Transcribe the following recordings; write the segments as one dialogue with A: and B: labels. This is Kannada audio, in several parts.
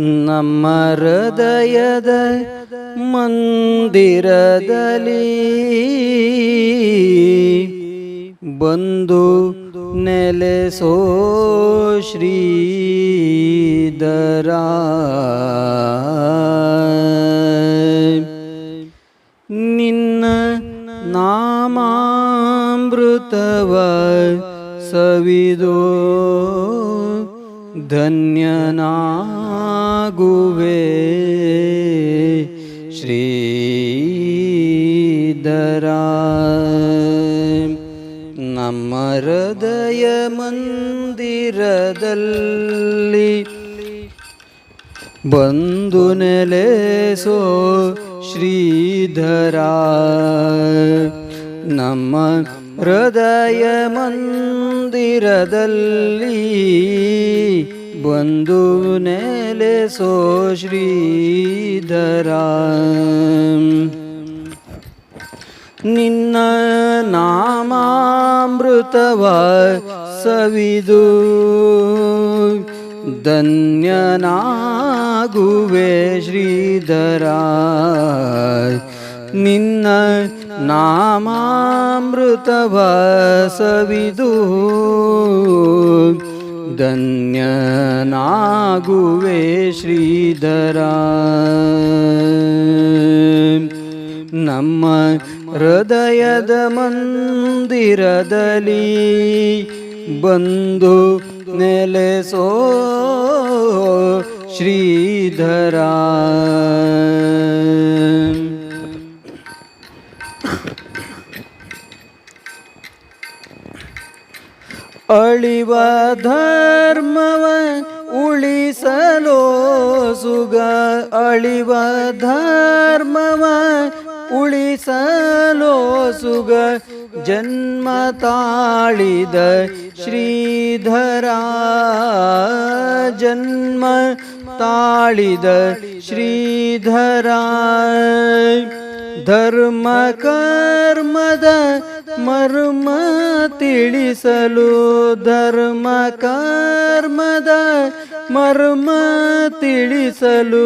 A: ನಮ್ಮ ಹೃದಯದ ಮಂದಿರದಲ್ಲಿ ಬಂದು ನೆಲೆಸೋ ಶ್ರೀಧರ. ನಿನ್ನ ನಾಮಾಮೃತವ ಸವಿದೋ ಧನ್ಯನಾಗುವೆ. ಶ್ರೀಧರ. ನಮ್ಮ ಹೃದಯ ಮಂದಿರದಲ್ಲಿ ಬಂದು ನೆಲೆಸೋ ಶ್ರೀಧರ. ನಮ್ಮ ಹೃದಯ ಮಂದಿರದಲ್ಲಿ ಬಂದು ನೆಲೆಸೋ ಶ್ರೀಧರ ನಿನ್ನ ನಾಮಾಮೃತವ ಸವಿದು ಧನ್ಯನಾಗುವೆ ಶ್ರೀಧರ ನಿನ್ನ ನಾಮಾಮೃತವ ಸವಿದು ಧನ್ಯನಾಗುವೆ ಶ್ರೀಧರ ನಮ್ಮ ಹೃದಯದ ಮಂದಿರದಲ್ಲಿ ಬಂದು ನೆಲೆಸೋ ಶ್ರೀಧರ ಅಳಿವ ಧರ್ಮವ ಉಳಿಸಲೋ ಸುಗ ಅಳಿವ ಧರ್ಮವ ಉಳಿಸಲೋ ಸುಗ ಜನ್ಮ ತಾಳಿದ ಶ್ರೀಧರ ಜನ್ಮ ತಾಳಿದ ಶ್ರೀಧರ ಧರ್ಮ ಕರ್ಮದ ಮರ್ಮ ತಿಳಿಸಲು ಧರ್ಮ ಕರ್ಮದ ಮರ್ಮ ತಿಳಿಸಲು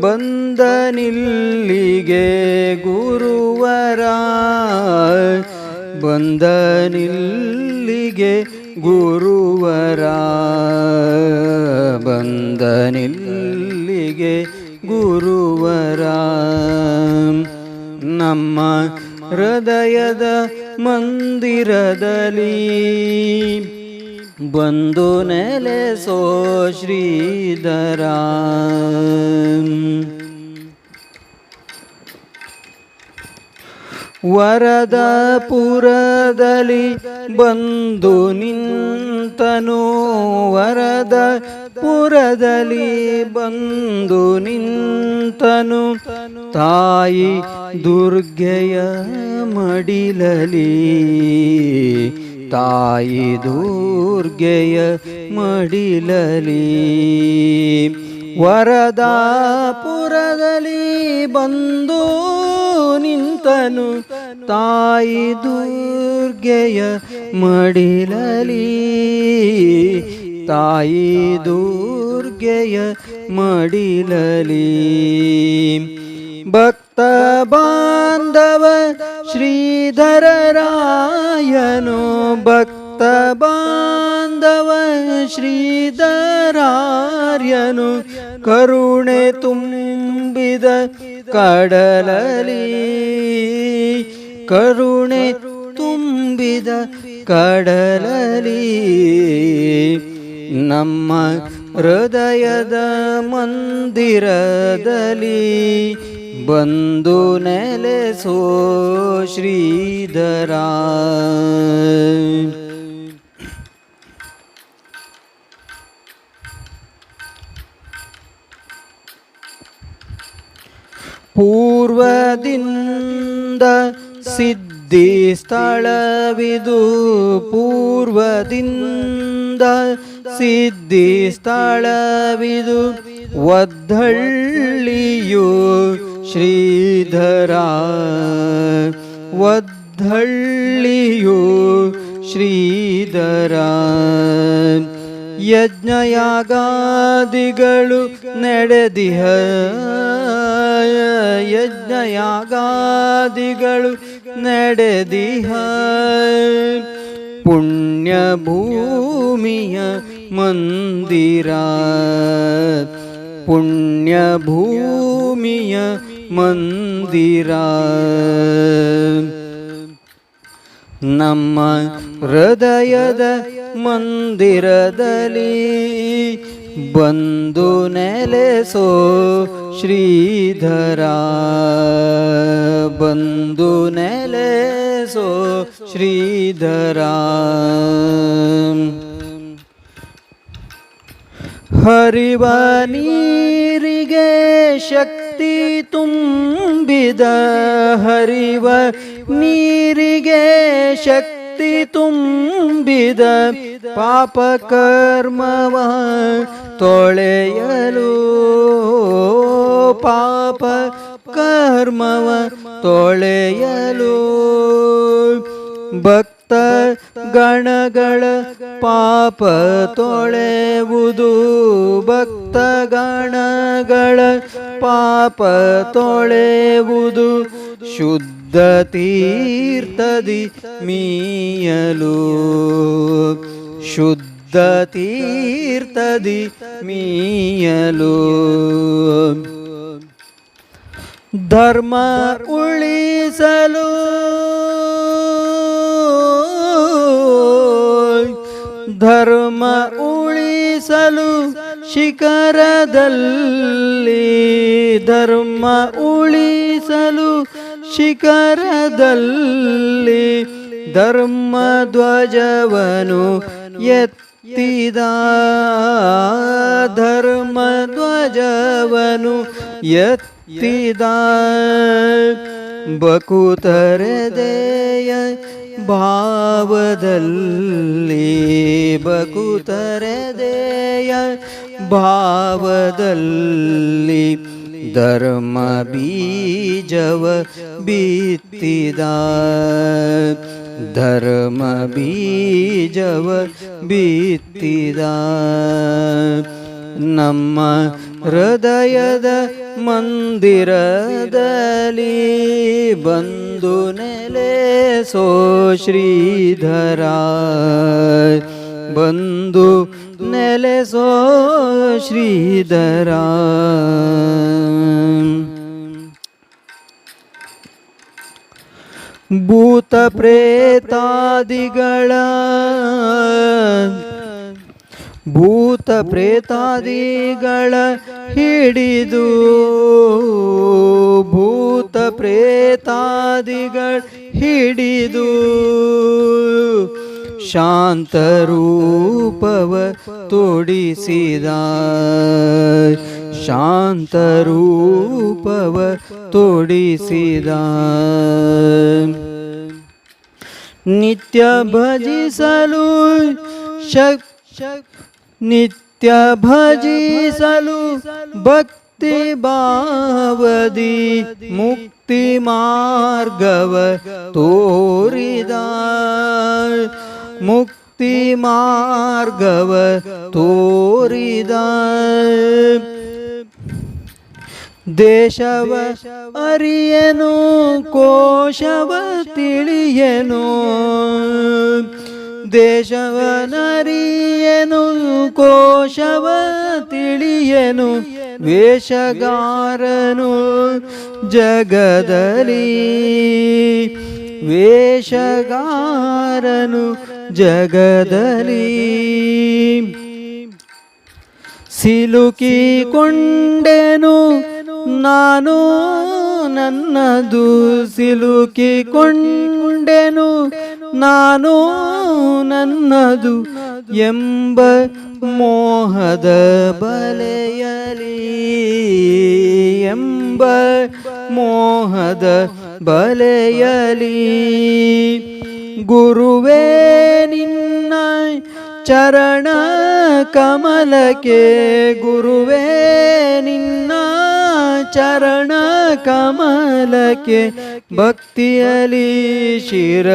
A: ಬಂದ ನಿಲ್ಲಿಗೆ ಗುರುವರ ಬಂದ ನಿಲ್ಲಿಗೆ ಗುರುವರ ಬಂದ ನಿಲ್ಲಿಗೆ ಗುರುವರ ನಮ್ಮ ಹೃದಯದ ಮಂದಿರದಲ್ಲಿ ಬಂದು ನೆಲೆಸೋ ಶ್ರೀಧರ. ವರದ ಪುರದಲ್ಲಿ ಬಂದು ನಿಂತನು ವರದ ಪುರದಲ್ಲಿ ಬಂದು ನಿಂತನು ತಾಯಿ ದುರ್ಗೆಯ ಮಡಿಲಲಿ ತಾಯಿ ದುರ್ಗೆಯ ಮಡಿಲಲಿ ವರದಾಪುರದಲ್ಲಿ ಬಂದು ನಿಂತನು ತಾಯಿ ದುರ್ಗೆಯ ಮಡಿಲಲಿ ತಾಯಿ ದುರ್ಗೆಯ ಮಡಿಲಲಿ ಭಕ್ತ ಬಾಂಧವ ಶ್ರೀಧರರಾಯನು ಭಕ್ತ ಬಾಂಧವ ಶ್ರೀಧರಾರ್ಯನು ಕರುಣೆ ತುಂಬಿದ ಕಡಲಲಿ ಕರುಣೆ ತುಂಬಿದ ಕಡಲಲಿ ನಮ್ಮ ಹೃದಯದ ಮಂದಿರದಲ್ಲಿ ಬಂದು ನೆಲೆಸೋ ಶ್ರೀಧರ. ಪೂರ್ವದಿಂದ ಸಿದ್ಧಿ ಸ್ಥಳವಿದು ಪೂರ್ವದಿಂದ ಸಿದ್ಧಿ ಸ್ಥಳವಿದು ವದ್ದಳ್ಳಿಯು ಶ್ರೀಧರ. ವದ್ದಳ್ಳಿಯು ಶ್ರೀಧರ. ಯಜ್ಞಯಾಗಾದಿಗಳು ನಡೆದಿಹ. ಯಜ್ಞಯಾಗಾದಿಗಳು ನಡೆದಿಹ. ಪುಣ್ಯ ಭೂಮಿಯ ಮಂದಿರ ಪುಣ್ಯ ಭೂಮಿಯ ಮಂದಿರ ನಮ್ಮ ಹೃದಯದ ಮಂದಿರದಲ್ಲಿ ಬಂದು ನೆಲೆಸೋ ಶ್ರೀಧರ ಬಂದು ನೆಲೆಸೋ ಶ್ರೀಧರ ಹರಿವ ನೀರಿಗೆ ಶಕ್ತಿ ತುಂಬಿದ ಹರಿವ ನೀರಿಗೆ ಶಕ್ತಿ ತುಂಬಿದ ಪಾಪ ಕರ್ಮವ ತೊಳೆಯಲು ಪಾಪ ಕರ್ಮವ ತೊಳೆಯಲು ಭಕ್ತ ಗಣಗಳ ಪಾಪ ತೊಳೆವುದು. ಭಕ್ತ ಗಣಗಳ ಪಾಪ ತೊಳೆವುದು. ಶುದ್ಧ ತೀರ್ಥದಿ ಮೀಯಲು. ಶುದ್ಧ ತೀರ್ಥದಿ ಮೀಯಲು. ಧರ್ಮ ಉಳಿಸಲು ಧರ್ಮ ಉಳಿಸಲು ಶಿಖರದಲ್ಲಿ ಧರ್ಮ ಉಳಿಸಲು ಶಿಖರದಲ್ಲಿ ಧರ್ಮ ಧ್ವಜವನು ಎತ್ತಿದ. ಧರ್ಮ ಧ್ವಜವನು ಎತ್ತಿದ. ಬಕುತರೆದೆಯ ಭಾವದಲ್ಲಿ ಬಕುತರೆದೆಯ ಭಾವದಲ್ಲಿ ಧರ್ಮ ಬೀಜವ ಬಿತ್ತಿದ ಧರ್ಮ ಬೀಜವ ಬಿತ್ತಿದ ನಮ್ಮ ಹೃದಯದ ಮಂದಿರದಲ್ಲಿ ಬಂದು ನೆಲೆಸೋ ಶ್ರೀಧರ ಬಂದು ನೆಲೆಸೋ ಶ್ರೀಧರ ಭೂತ ಪ್ರೇತಾದಿಗಳ ಭೂತ ಪ್ರೇತಾದಿಗಳ ಹಿಡಿದು ಭೂತ ಪ್ರೇತಾದಿಗಳ ಹಿಡಿದು ಶಾಂತರೂಪವ ತೋಡಿಸಿದ ಶಾಂತರೂಪವ ತೋಡಿಸಿದ ನಿತ್ಯ ಭಜಿಸಲು ಶಕ್ ನಿತ್ಯ ಭಜಿಸಲು ಭಕ್ತಿ ಭಾವದಿ ಮುಕ್ತಿ ಮಾರ್ಗವ ತೋರಿದ ಮುಕ್ತಿ ಮಾರ್ಗವ ತೋರಿದ ದೇಶವ ಅರಿಯನು ಕೋಶವ ತಿಳಿಯನು. ದೇಶವನರಿಯನು ಕೋಶವ ತಿಳಿಯನು. ವೇಷಗಾರನು ಜಗದಲ್ಲಿ ವೇಷಗಾರನು ಜಗದಲಿ ಸಿಲುಕಿಕೊಂಡೆನು ನಾನು ನನ್ನದು ಸಿಲುಕಿಕೊಂಡೆನು ನಾನು ನನ್ನದು ಎಂಬ ಮೋಹದ ಬಲೆಯಲಿ ಮೋಹದ ಬಲೆಯಲಿ ಗುರುವೇ ನಿನ್ನ ಚರಣ ಕಮಲಕ್ಕೆ, ಗುರುವೇ ನಿನ್ನ ಚರಣ ಕಮಲಕ್ಕೆ ಭಕ್ತಿಯಲಿ ಶಿರ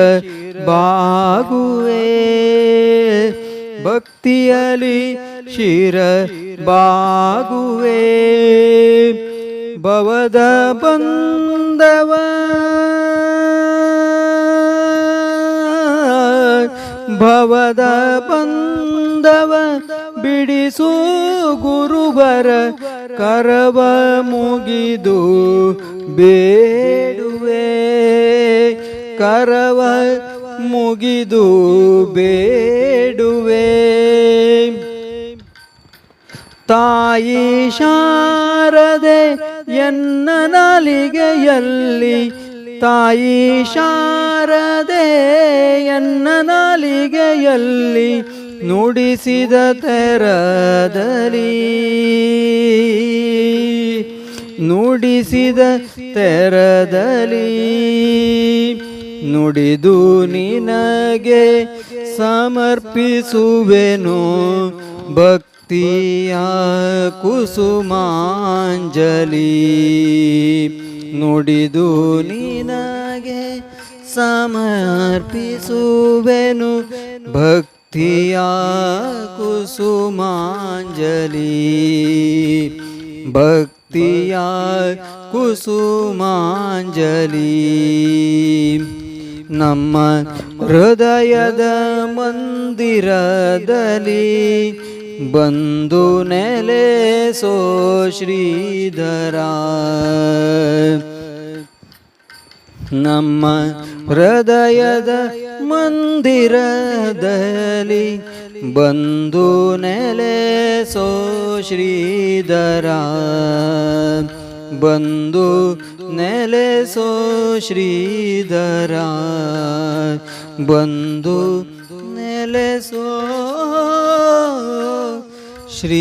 A: ಬಾಗುವೆ. ಭಕ್ತಿಯಲಿ ಶಿರ ಬಾಗುವೆ. ಭವದ ಬಂದವ ಭವದ ಬಂದವ ಬಿಡಿಸು ಗುರುವರ ಕರವ ಮುಗಿದು ಬೇಡುವೆ. ಕರವ ಮುಗಿದು ಬೇಡುವೆ. ತಾಯಿ ಶಾರದೆ ಎನ್ನ ನಾಲಿಗೆಯಲ್ಲಿ ತಾಯಿ ಶಾರದೆ ಎನ್ನ ನಾಲಿಗೆಯಲ್ಲಿ ನುಡಿಸಿದ ತೆರದಲಿ ನುಡಿಸಿದ ತೆರದಲ್ಲಿ ನುಡಿದು ನಿನಗೆ ಸಮರ್ಪಿಸುವೆನು ಭಕ್ತಿಯ ಕುಸುಮಾಂಜಲಿ ನುಡಿದು ನಿನಗೆ ಸಮರ್ಪಿಸುವೆನು. ಭಕ್ತಿಯ ಕುಸುಮಾಂಜಲಿ ಭಕ್ತಿಯ ಕುಸುಮಾಂಜಲಿ ನಮ್ಮ ಹೃದಯದ ಮಂದಿರದಲ್ಲಿ ಬಂದು ನೆಲೆಸೋ ಶ್ರೀಧರ ನಮ್ಮ ಹೃದಯದ ಮಂದಿರದಲ್ಲಿ ಬಂದು ನೆಲೆಸೋ ಶ್ರೀಧರ ಬಂದು ನೆಲೆಸೋ ಶ್ರೀಧರ ಬಂದು ನೆಲೆಸೋ ಶ್ರೀ